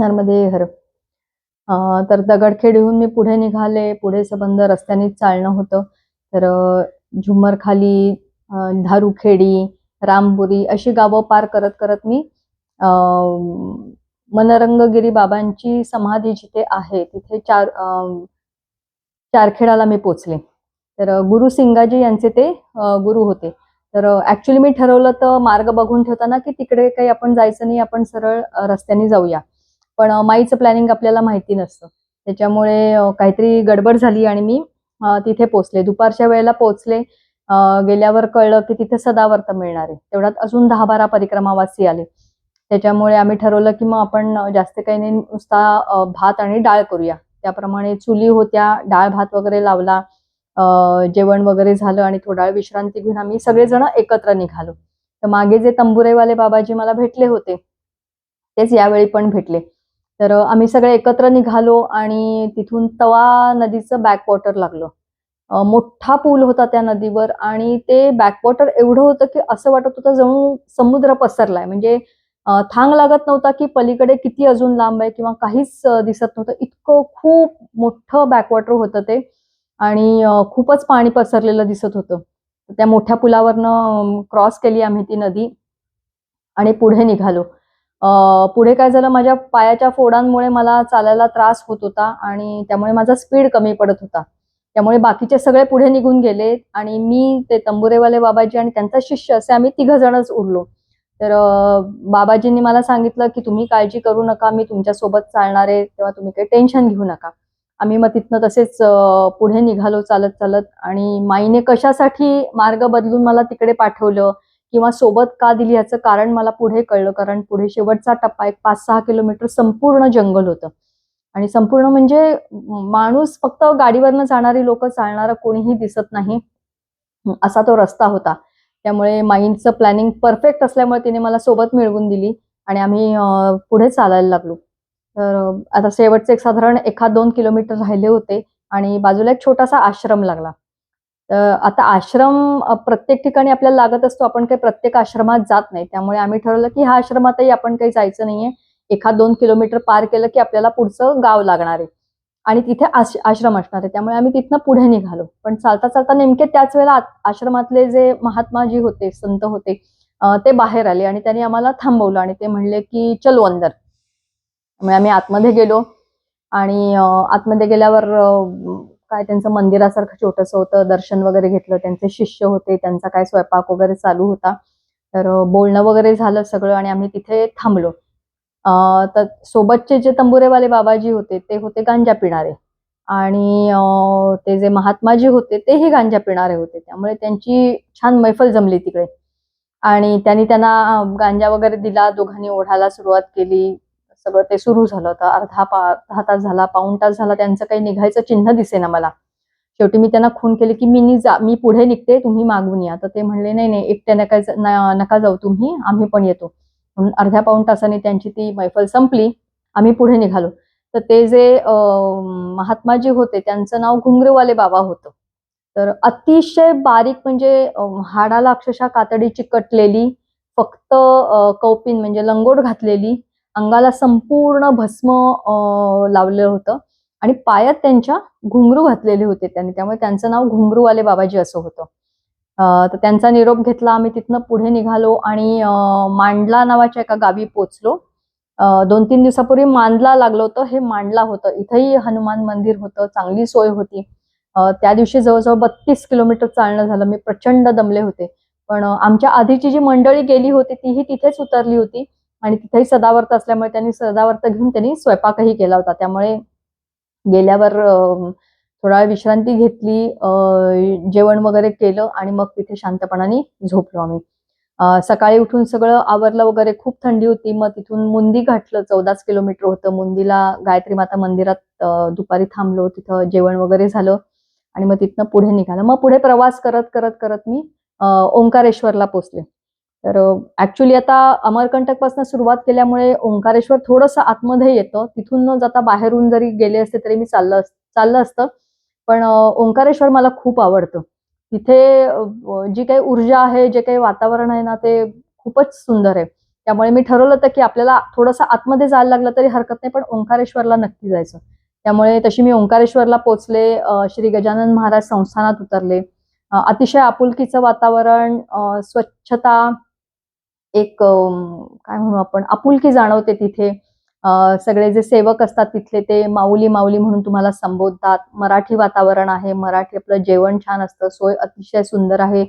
नर्मदे हर तर दगडखेडहून मी पुढे निघाले. पुढे संबंध रस्त्यानेच चालणं होतं. तर अं, झुमरखाली धारूखेडी रामपुरी अशी गावं पार करत करत मी मनरंगगिरी बाबांची समाधी जिथे आहे तिथे चार चारखेडाला मी पोचले. तर गुरु सिंगाजी यांचे ते गुरु होते. तर ऍक्च्युली मी ठरवलं तर मार्ग बघून ठेवताना की तिकडे काही आपण जायचं नाही आपण सरळ रस्त्याने जाऊया. पण माईचं प्लॅनिंग आपल्याला माहिती नसतं. त्याच्यामुळे काहीतरी गडबड झाली आणि मी तिथे पोचले दुपारच्या वेळेला पोचले गेल्यावर कळलं की तिथे सदावर्त मिळणार आहे. तेवढ्यात अजून दहा बारा परिक्रमावासी आले. त्याच्यामुळे आम्ही ठरवलं की मग आपण जास्त काही नाही नुसता भात आणि डाळ करूया. त्याप्रमाणे चुली होत्या डाळ भात वगैरे लावला जेवण वगैरे झालं आणि थोडा वेळ विश्रांती घेऊन आम्ही सगळेजण एकत्र निघालो. तर मागे जे तंबुरेवाले बाबाजी मला भेटले होते तेच यावेळी पण भेटले. तर आम्ही सगळे एकत्र निघालो आणि तिथून तवा नदीचं बॅकवॉटर लागलं. मोठा पूल होता त्या नदीवर आणि ते बॅकवॉटर एवढं होतं की असं वाटत होतं जणू समुद्र पसरलाय. म्हणजे थांग लागत नव्हता की पलीकडे किती अजून लांब आहे किंवा काहीच दिसत नव्हतं. इतकं खूप मोठं बॅकवॉटर होतं ते आणि खूपच पाणी पसरलेलं दिसत होतं. त्या मोठ्या पुलावरनं क्रॉस केली आम्ही ती नदी आणि पुढे निघालो. पुढे काय झालं? माझ्या पायाच्या फोडांमुळे मला चालायला त्रास होत होता आणि त्यामुळे माझा स्पीड कमी पडत होता. त्यामुळे बाकीचे सगळे पुढे निघून गेले आणि मी ते तंबुरेवाले बाबाजी आणि त्यांचा शिष्य असे आम्ही तिघ जणच उरलो. तर बाबाजींनी मला सांगितलं की तुम्ही काळजी करू नका मी तुमच्यासोबत चालणार आहे तेव्हा तुम्ही काही टेन्शन घेऊ नका. आम्ही मग तिथनं तसेच पुढे निघालो चालत चालत आणि माईने कशासाठी मार्ग बदलून मला तिकडे पाठवलं? किंवा सोबत का दिली याचं कारण मला पुढे कळलं कारण पुढे शेवटचा टप्पा एक पाच सहा किलोमीटर संपूर्ण जंगल होतं. आणि संपूर्ण म्हणजे माणूस फक्त गाडीवरनं जाणारी लोक चालणारं कोणीही दिसत नाही असा तो रस्ता होता. त्यामुळे माइंडचं प्लॅनिंग परफेक्ट असल्यामुळे तिने मला सोबत मिळवून दिली आणि आम्ही पुढे चालायला लागलो. तर आता शेवटचे एक साधारण एखाद दोन किलोमीटर राहिले होते आणि बाजूला एक छोटासा आश्रम लागला. तर आता आश्रम प्रत्येक ठिकाणी आपल्याला लागत असतो. आपण काही प्रत्येक आश्रमात जात नाही. त्यामुळे आम्ही ठरवलं की ह्या आश्रमातही आपण काही जायचं नाहीये. एखाद दोन किलोमीटर पार केलं की आपल्याला पुढचं गाव लागणार आहे. आणि तिथे आश- आश्रम असणार आहे. त्यामुळे आम्ही तिथनं पुढे निघालो. पण चालता चालता नेमके त्याच वेळेला आश्रमातले जे महात्मा जी होते संत होते ते बाहेर आले आणि त्यांनी आम्हाला थांबवलं आणि ते म्हणले की चलो अंदर म्हणजे आम्ही आतमध्ये गेलो आणि आतमध्ये गेल्यावर काय त्यांचं मंदिरासारखं छोटंसं होतं दर्शन वगैरे घेतलं त्यांचे शिष्य होते त्यांचा काय स्वयंपाक वगैरे चालू होता. तर बोलणं वगैरे झालं सगळं आणि आम्ही तिथे थांबलो. तर सोबतचे जे तंबुरेवाले बाबाजी होते ते होते गांजा पिणारे. आणि ते जे महात्माजी होते तेही गांजा पिणारे होते. त्यामुळे त्यांची छान मैफल जमली तिकडे. आणि त्यांनी त्यांना गांजा वगैरे दिला दोघांनी ओढायला सुरुवात केली. सगळं ते सुरू झालं होतं. अर्धा पा अर्धा तास झाला पाऊण तास झाला त्यांचं काही निघायचं चिन्ह दिसेना मला. शेवटी मी त्यांना खून केले की मी नी जा मी पुढे निघते तुम्ही मागून या. तर ते म्हणले नाही नाही एकट्या नका नका जाऊ तुम्ही आम्ही पण येतो. म्हणून अर्ध्या पाऊण तासाने त्यांची ती मैफल संपली आम्ही पुढे निघालो. तर ते जे महात्माजी होते त्यांचं नाव घुंगरेवाले बाबा होतं. तर अतिशय बारीक म्हणजे हाडाला अक्षरशः कातडी चिकटलेली फक्त कौपिन म्हणजे लंगोट घातलेली अंगाला संपूर्ण भस्म लावलं होतं. आणि पायात त्यांच्या घुंगरू घातलेले होते त्यांनी. त्यामुळे त्यांचं नाव घुंगरूवाले बाबाजी असं होतं. तर त्यांचा निरोप घेतला. आम्ही तिथनं पुढे निघालो आणि मांडला नावाच्या एका गावी पोचलो. दोन तीन दिवसापूर्वी मांडला लागलो होतं. हे मांडला होतं. इथंही हनुमान मंदिर होतं. चांगली सोय होती. त्या दिवशी जवळजवळ बत्तीस किलोमीटर चालणं झालं. मी प्रचंड दमले होते. पण आमच्या आधीची जी मंडळी गेली होती तीही तिथेच उतरली होती. आणि तिथेही सदावर्त असल्यामुळे त्यांनी सदावर्त घेऊन त्यांनी स्वयंपाकही केला होता. त्यामुळे गेल्यावर थोडा वेळ विश्रांती घेतली जेवण वगैरे केलं आणि मग तिथे शांतपणाने झोपलो आम्ही. सकाळी उठून सगळं आवरलं वगैरे खूप थंडी होती. मग तिथून मुंदी घातलं चौदाच किलोमीटर होतं. मुंदीला गायत्री माता मंदिरात दुपारी थांबलो. तिथं जेवण वगैरे झालं आणि मग तिथनं पुढे निघालं. मग पुढे प्रवास करत करत करत मी ओंकारेश्वरला पोचले. तर ऍक्च्युली आता अमरकंटकपासून सुरुवात केल्यामुळे ओंकारेश्वर थोडंसं आतमध्ये येतं. तिथून न जाता बाहेरून जरी गेले असते तरी मी चाललं चाललं असतं. पण ओंकारेश्वर मला खूप आवडतं. तिथे जी काही ऊर्जा आहे जे काही वातावरण आहे ना ते खूपच सुंदर आहे. त्यामुळे मी ठरवलं होतं की आपल्याला थोडंसं आतमध्ये जायला लागलं तरी हरकत नाही पण ओंकारेश्वरला नक्की जायचं. त्यामुळे तशी मी ओंकारेश्वरला पोचले श्री गजानन महाराज संस्थानात उतरले. अतिशय आपुलकीचं वातावरण स्वच्छता एक काय म्हणू आपण आपुलकी जाणवते तिथे. सगळे जे सेवक असतात तिथले ते माऊली माऊली म्हणून तुम्हाला संबोधतात. मराठी वातावरण आहे मराठी आपलं जेवण छान असतं सोय अतिशय सुंदर आहे.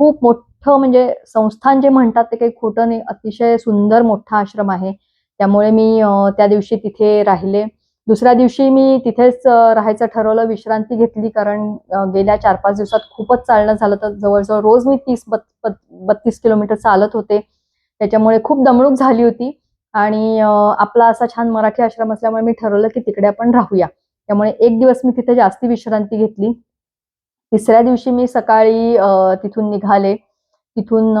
खूप मोठं म्हणजे संस्थान जे म्हणतात ते काही खोटं नाही अतिशय सुंदर मोठा आश्रम आहे. त्यामुळे मी त्या दिवशी तिथे राहिले. दुसऱ्या दिवशी मी तिथेच राहायचं ठरवलं विश्रांती घेतली कारण गेल्या चार पाच दिवसात खूपच चालणं झालं. तर जवळजवळ रोज मी तीस बत बत- बत्तीस किलोमीटर चालत होते. त्याच्यामुळे खूप दमणूक झाली होती. आणि आपला असा छान मराठी आश्रम असल्यामुळे मी ठरवलं की तिकडे आपण राहूया. त्यामुळे एक दिवस मी तिथे जास्ती विश्रांती घेतली. तिसऱ्या दिवशी मी सकाळी तिथून निघाले. तिथून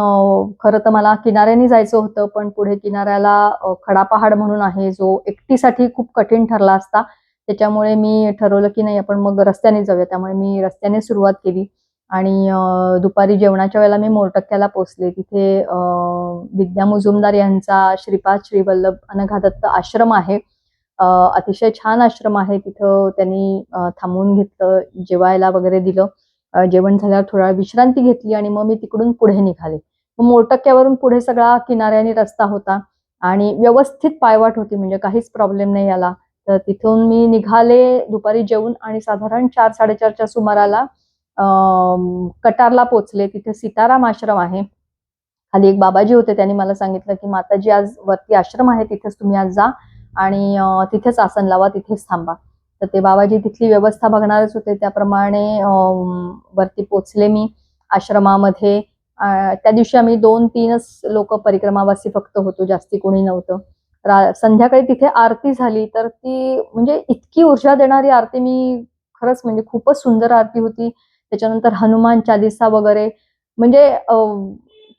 खरं तर मला किनाऱ्याने जायचं होतं पण पुढे किनाऱ्याला खडा पहाड म्हणून आहे जो एकटीसाठी खूप कठीण ठरला असता. त्याच्यामुळे मी ठरवलं की नाही आपण मग रस्त्याने जाऊया. त्यामुळे मी रस्त्याने सुरुवात केली. आणि दुपारी जेवणाच्या वेळेला मी मोरटक्क्याला पोचले. तिथे विद्या मुजुमदार यांचा श्रीपाद श्रीवल्लभ अनघादत्त आश्रम आहे. अतिशय छान आश्रम आहे. तिथं त्यांनी थांबवून घेतलं जेवायला वगैरे दिलं. जेवण झाल्यावर थोडा विश्रांती घेतली आणि मग मी तिकडून पुढे निघाले. मग मोरटक्क्यावरून पुढे सगळा किनाऱ्याने रस्ता होता आणि व्यवस्थित पायवाट होती म्हणजे काहीच प्रॉब्लेम नाही आला तर तिथून मी निघाले दुपारी जेवून आणि साधारण चार साडेचारच्या सुमाराला कटारला पोचले तिथे सीताराम आश्रम आहे. खाली एक बाबाजी होते त्यांनी मला सांगितलं की माताजी आज वरती आश्रम आहे तिथेच तुम्ही आज जा आणि तिथेच आसन लावा तिथेच थांबा. तर ते बाबाजी तिथली व्यवस्था बघणारच होते त्याप्रमाणे वरती पोचले मी आश्रमामध्ये. त्या दिवशी आम्ही दोन तीनच लोक परिक्रमावासी फक्त होतो जास्ती कोणी नव्हतं. रा- संध्याकाळी तिथे आरती झाली तर ती म्हणजे इतकी ऊर्जा देणारी आरती मी खरंच म्हणजे खूपच सुंदर आरती होती. त्याच्यानंतर हनुमान चालिसा वगैरे. म्हणजे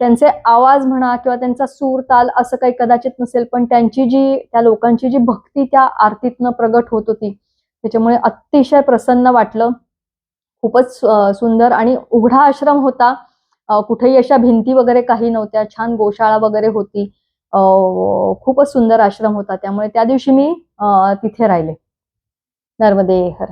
त्यांचे आवाज म्हणा किंवा त्यांचा सूर ताल असं काही कदाचित नसेल पण त्यांची जी त्या लोकांची जी भक्ती त्या आरतीतनं प्रगट होत होती त्याच्यामुळे अतिशय प्रसन्न वाटलं. खूपच सुंदर आणि उघडा आश्रम होता. कुठेही अशा भिंती वगैरे काही नव्हत्या. छान गोशाळा वगैरे होती. खूपच सुंदर आश्रम होता. त्यामुळे त्या दिवशी मी तिथे राहिले. नर्मदे हर.